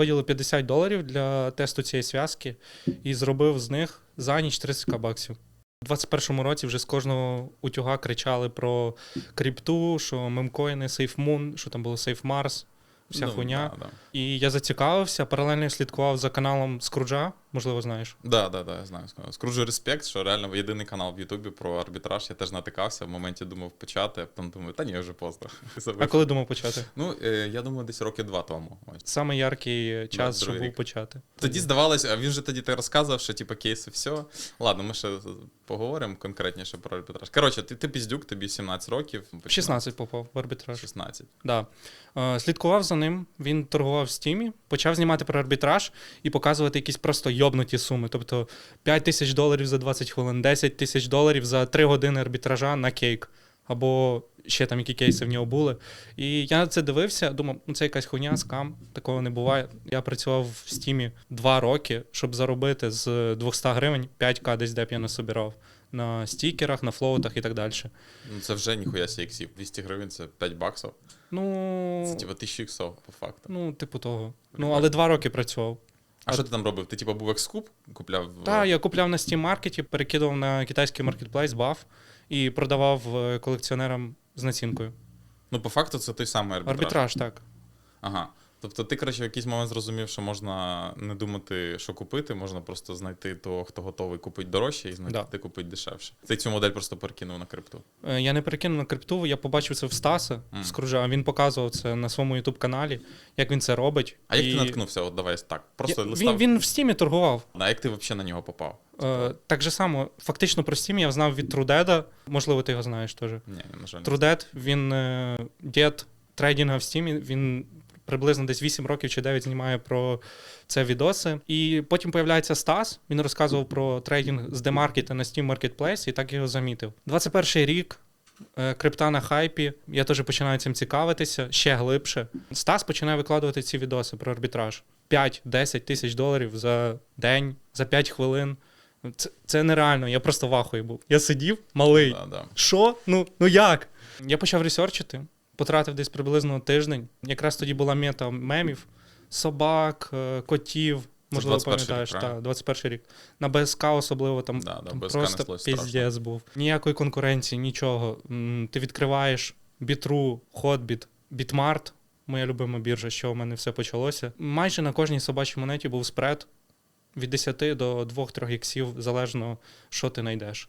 виділив 50 доларів для тесту цієї зв'язки і зробив з них за ніч 30 баксів. У 21-му році вже з кожного утюга кричали про крипту, що мемкоїни, SafeMoon, що там було SafeMars, вся Ну, хуйня. Да, да. І я зацікавився, паралельно слідкував за каналом Скруджа, можливо, знаєш. Да, да, да, я знаю. Скруджу респект, що реально єдиний канал в Ютубі про арбітраж. Я теж натикався. В моменті думав почати, а потім думаю, та ні, вже поздно. А коли думав почати? Ну, е, я думаю, десь роки два тому. Ось. Саме яркий час, щоб другий був почати. Тоді здавалось, а він же тоді так розказував, що типу кейси все. Ладно, ми ще поговоримо конкретніше про арбітраж. Коротше, ти, ти піздюк, тобі 17 років. В 16 попав в арбітраж. 16. Да. Е, слідкував за ним, він торгував в стімі, почав знімати про арбітраж і показувати якісь просто йобнуті суми. Тобто 5 тисяч доларів за 20 хвилин, 10 тисяч доларів за 3 години арбітража на кейк. Або ще там які кейси в нього були. І я на це дивився, думав, ну це якась хуйня, скам, такого не буває. Я працював в стімі 2 роки, щоб заробити з 200 гривень 5к десь де б я насобирав. На стікерах, на флоутах і так далі. Ну це вже ніхуя сі іксів. 200 гривень це 5 баксів. Ну, Це типу 1000 іксов, по факту. Ну, типу того. Ну, але два роки працював. А що ти там робив? Ти типу був екскуп, купляв. Так, я купляв на Steam маркеті, перекидував на китайський маркетплейс BAF і продавав е, колекціонерам з націнкою. Ну, по факту, це той самий арбітраж. Арбітраж, так. Ага. Тобто ти, коротше, в якийсь момент зрозумів, що можна не думати, що купити, можна просто знайти того, хто готовий купити дорожче, і знайти, Да. купити дешевше. Ти цю модель просто перекинув на крипту. Е, Я не перекинув на крипту, я побачив це в Стаса Мгм. з Кружа. Він показував це на своєму ютуб каналі, як він це робить. А як ти наткнувся? От давай так. Просто Я- листав. він, він в стімі торгував. А як ти взагалі на нього попав? Е, так же само, фактично про Steam я знав від Трудеда, можливо, ти його знаєш теж. Ні, на жаль. не. Трудет, він е, дід трейдинга в стімі, він приблизно десь 8 років чи 9 знімає про це відоси. І потім появляється Стас, він розказував про трейдинг з демаркета на Steam Marketplace, і так його замітив. 21 рік. е, Крипта на хайпі, я теж починаю цим цікавитися ще глибше. Стас починає викладувати ці відоси про арбітраж. 5-10 тисяч доларів за день, за 5 хвилин. Це, це нереально, я просто в ахуї був. Я сидів малий. Що? Ну, ну як? Я почав ресерчити, потратив десь приблизно тиждень. Якраз тоді була мета мемів, собак, е, котів. Можливо, 21-й пам'ятаєш, так, 21 рік. На БСК особливо там, Да, да, там БСК просто піздець був. Ніякої конкуренції, нічого. Ти відкриваєш бітру, Hotbit, Bitmart, моя любима біржа, що у мене все почалося. Майже на кожній собачій монеті був спред від 10 до 2-3 іксів, залежно, що ти знайдеш.